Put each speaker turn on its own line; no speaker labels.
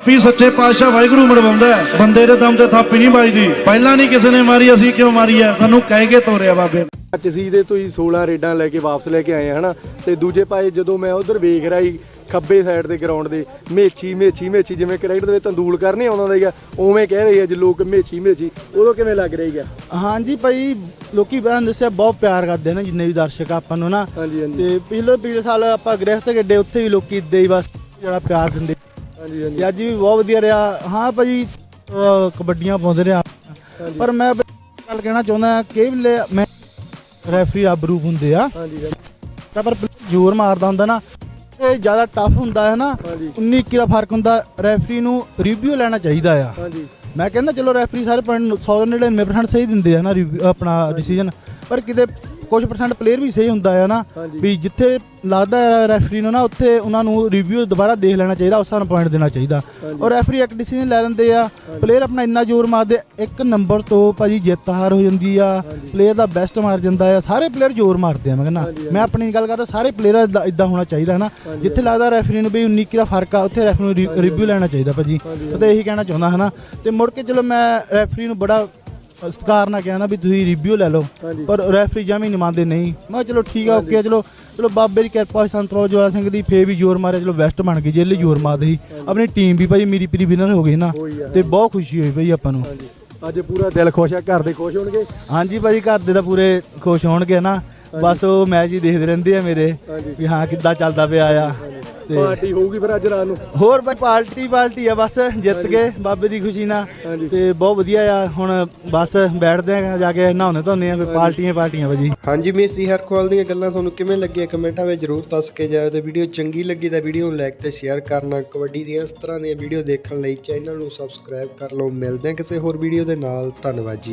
ਵੀ ਸੱਚੇ ਪਾਤਸ਼ਾਹ ਵਾਹਿਗੁਰੂ ਮਰਵਾਉਂਦਾ ਹੈ। ਬੰਦੇ ਦੇ ਦਮ ਤੇ ਥਾਪੀ ਨਹੀਂ ਵੱਜਦੀ। ਪਹਿਲਾਂ ਨਹੀਂ ਕਿਸੇ ਨੇ ਮਾਰੀ ਅਸੀਂ ਕਿਉਂ ਮਾਰੀ ਹੈ? ਸਾਨੂੰ ਕਹਿ ਕੇ ਤੋਰਿਆ ਬਾਬੇ।
ਅੱਜ ਸੀ ਦੇ ਤੁਸੀਂ 16 ਰੇਡਾਂ ਲੈ ਕੇ ਵਾਪਸ ਲੈ ਕੇ ਆਏ ਹਨਾ? ਤੇ ਦੂਜੇ ਪਾਸੇ ਜਦੋਂ ਮੈਂ ਉਧਰ ਵੇਖ ਰਿਹਾ ਸੀ ਖੱਬੇ ਸਾਈਡ ਦੇ ਗਰਾਊਂਡ ਦੇ ਮੇਚੀ ਮੇਚੀ ਮੇਚੀ ਜਿਵੇਂ ਕ੍ਰਿਕਟ ਦੇ ਵਿੱਚ ਤੰਦੂਲ ਕਰਨੇ ਆਉਂਦਾ ਸੀਗਾ ਉਵੇਂ ਕਹਿ ਰਹੇ ਆ ਜੀ ਲੋਕ ਮੇਚੀ ਮੇਚੀ ਉਦੋਂ ਕਿਵੇਂ ਲੱਗ ਰਹੀਗਾ
ਹਾਂਜੀ ਭਾਈ ਲੋਕੀ ਬੈਨ ਦੱਸਿਆ ਬਹੁਤ ਪਿਆਰ ਕਰਦੇ ਨੇ ਜਿੰਨੇ ਵੀ ਦਰਸ਼ਕ ਆਪਾਂ ਨੂੰ ਨਾ
ਹਾਂਜੀ ਹਾਂਜੀ।
ਤੇ ਪਿਛਲੇ ਪਿਛਲੇ ਸਾਲ ਆਪਾਂ ਗ੍ਰਹਿਸਤ ਗੱਡੇ ਉੱਥੇ ਵੀ ਲੋਕੀ ਇਦਾਂ ਹੀ ਬਸ ਜਿਹੜਾ ਪਿਆਰ ਦਿੰਦੇ
ਹਾਂਜੀ ਹਾਂਜੀ।
ਤੇ ਅੱਜ ਵੀ ਬਹੁਤ ਵਧੀਆ ਰਿਹਾ। ਹਾਂ ਭਾਜੀ ਅਹ ਕਬੱਡੀਆਂ ਪਾਉਂਦੇ ਰਿਹਾ ਪਰ ਮੈਂ ਬ- ਗੱਲ ਕਹਿਣਾ ਚਾਹੁੰਦਾ ਕਿ ਵੇਲੇ ਮੈਂ ਰੈਫਰੀ ਰੱਬ ਰੂਪ ਹੁੰਦੇ ਆ।
ਹਾਂਜੀ ਹਾਂਜੀ।
ਤਾਂ ਪਰ ਜ਼ੋਰ ਮਾਰਦਾ ਹੁੰਦਾ ਨਾ ਇਹ ਜ਼ਿਆਦਾ ਟਫ ਹੁੰਦਾ ਹੈ ਨਾ
ਹਾਂਜੀ।
19 21 ਦਾ ਫ਼ਰਕ ਹੁੰਦਾ ਰੈਫਰੀ ਨੂੰ ਰਿਵਿਊ ਲੈਣਾ ਚਾਹੀਦਾ ਆ।
ਹਾਂਜੀ।
ਮੈਂ ਕਹਿੰਦਾ ਚਲੋ ਰੈਫਰੀ ਸਾਰੇ ਪੁਆਇੰਟ 199% ਸਹੀ ਦਿੰਦੇ ਆ ਨਾ review- ਆਪਣਾ ਡਿਸੀਜਨ ਪਰ ਕਿਤੇ ਕੁਝ ਪਰਸੈਂਟ ਪਲੇਅਰ ਵੀ ਸਹੀ ਹੁੰਦਾ ਆ ਨਾ। ਵੀ ਜਿੱਥੇ ਲੱਗਦਾ ਹੈ ਰੈਫਰੀ ਨੂੰ ਨਾ ਉੱਥੇ ਉਹਨਾਂ ਨੂੰ ਰਿਵਿਊ ਦੁਬਾਰਾ ਦੇਖ ਲੈਣਾ ਚਾਹੀਦਾ ਉਸ ਨੂੰ ਪੁਆਇੰਟ ਦੇਣਾ ਚਾਹੀਦਾ। ਔਰ ਰੈਫਰੀ ਇੱਕ ਡਿਸੀਜਨ ਲੈ ਲੈਂਦੇ ਆ ਪਲੇਅਰ ਆਪਣਾ ਇੰਨਾ ਜ਼ੋਰ ਮਾਰਦੇ ਇੱਕ ਨੰਬਰ ਤੋਂ ਭਾਜੀ ਜਿੱਤ ਹਾਰ ਹੋ ਜਾਂਦੀ ਆ। ਪਲੇਅਰ ਦਾ ਬੈਸਟ ਮਾਰ ਜਾਂਦਾ ਆ ਸਾਰੇ ਪਲੇਅਰ ਜ਼ੋਰ ਮਾਰਦੇ ਆ ਮੈਂ ਕਹਿੰਦਾ। ਮੈਂ ਆਪਣੀ ਗੱਲ ਕਰਦਾ ਸਾਰੇ ਪਲੇਅਰ ਇਦਾਂ ਹੋਣਾ ਚਾਹੀਦਾ ਹੈ ਨਾ ਜਿੱਥੇ ਲੱਗਦਾ ਰੈਫਰੀ ਨੂੰ ਵੀ 19 ਦਾ ਫ਼ਰਕ ਆ ਉੱਥੇ ਰੈਫਰੀ ਨੂੰ ਰਿਵਿਊ ਲੈਣਾ ਚਾਹੀਦਾ ਭਾਜੀ। ਤਾਂ ਇਹੀ ਕਹਿਣਾ ਚਾਹੁੰਦਾ ਹਨਾ। ਤੇ ਮੁੜ ਕੇ ਚਲੋ ਮੈਂ ਰੈਫਰੀ ਨੂੰ ਬੜਾ ਸਤਿਕਾਰ ਨਾਲ ਕਹਿਣਾ ਵੀ ਤੁਸੀਂ ਰਿਵਿਊ ਲੈ ਲਓ। ਪਰ ਰੈਫਰੀ ਜਮੀ ਨਹੀਂ ਮੰਨਦੇ ਨਹੀਂ। ਮੈਂ ਚਲੋ ਠੀਕ ਆ ਓਕੇ ਚਲੋ ਚਲੋ ਬਾਬੇ ਦੀ ਕਿਰਪਾ ਸੰਤ ਬਾਬਾ ਸਿੰਘ ਦੀ ਫੇ ਵੀ ਜ਼ੋਰ ਮਾਰਿਆ ਚਲੋ ਵੈਸਟ ਬਣ ਗਈ ਜੇਲੇ ਜ਼ੋਰ ਮਾਰਦੇ ਸੀ। ਆਪਣੀ ਟੀਮ ਵੀ ਭਾਈ ਮੇਰੀ ਪਰੀ ਵਿਨਰ ਹੋ ਗਈ ਨਾ ਤੇ ਬਹੁਤ ਖੁਸ਼ੀ ਹੋਈ ਭਾਈ ਆਪਾਂ ਨੂੰ।
ਅੱਜ ਪੂਰਾ ਦਿਲ ਖੁਸ਼ ਆ ਘਰ ਦੇ ਖੁਸ਼ ਹੋਣਗੇ?
ਹਾਂਜੀ ਭਾਈ ਘਰ ਦੇ ਤਾਂ ਪੂਰੇ ਖੁਸ਼ ਹੋਣਗੇ ਨਾ। ਬਸ ਉਹ ਮੈਚ ਹੀ ਦੇਖਦੇ ਰਹਿੰਦੇ ਆ ਮੇਰੇ। ਵੀ ਹਾਂ ਕਿੱਦਾਂ ਚੱਲਦਾ ਪਿਆ ਆ।
ਪਾਰਟੀ ਹੋਊਗੀ ਫਿਰ ਅੱਜ ਰਾਤ ਨੂੰ।
ਹੋਰ ਭਾਈ ਪਾਰਟੀ ਪਾਰਟੀ ਆ ਬਸ ਜਿੱਤ ਗਏ ਬਾਬੇ ਦੀ ਖੁਸ਼ੀ ਨਾਲ। ਤੇ ਬਹੁਤ ਵਧੀਆ ਆ ਹੁਣ ਬਸ ਬੈਠਦੇ ਆ ਜਾ ਕੇ ਨਹਾਉਣੇ ਧੋਨੇ ਆ ਕੋਈ ਪਾਰਟੀਆਂ ਪਾਰਟੀਆਂ ਭਾਜੀ।
ਹਾਂਜੀ ਮੇਸੀ ਹਰਖਵਾਲ ਦੀਆਂ ਗੱਲਾਂ ਤੁਹਾਨੂੰ ਕਿਵੇਂ ਲੱਗੀਆਂ ਕਮੈਂਟਾਂ ਵਿੱਚ ਜਰੂਰ ਦੱਸ ਕੇ ਜਾਇਓ ਤੇ ਵੀਡੀਓ ਚੰਗੀ ਲੱਗੀ ਤਾਂ ਵੀਡੀਓ ਨੂੰ ਲਾਈਕ ਤੇ ਸ਼ੇਅਰ ਕਰਨਾ ਕਬੱਡੀ ਦੀਆਂ ਇਸ ਤਰ੍ਹਾਂ ਦੀਆਂ ਵੀਡੀਓ ਦੇਖਣ ਲਈ ਚੈਨਲ ਨੂੰ ਸਬਸਕ੍ਰਾਈਬ ਕਰ ਲਓ। ਮਿਲਦੇ ਹਾਂ ਕਿਸੇ ਹੋਰ ਵੀਡੀਓ ਦੇ ਨਾਲ ਧੰਨਵਾਦ ਜੀ।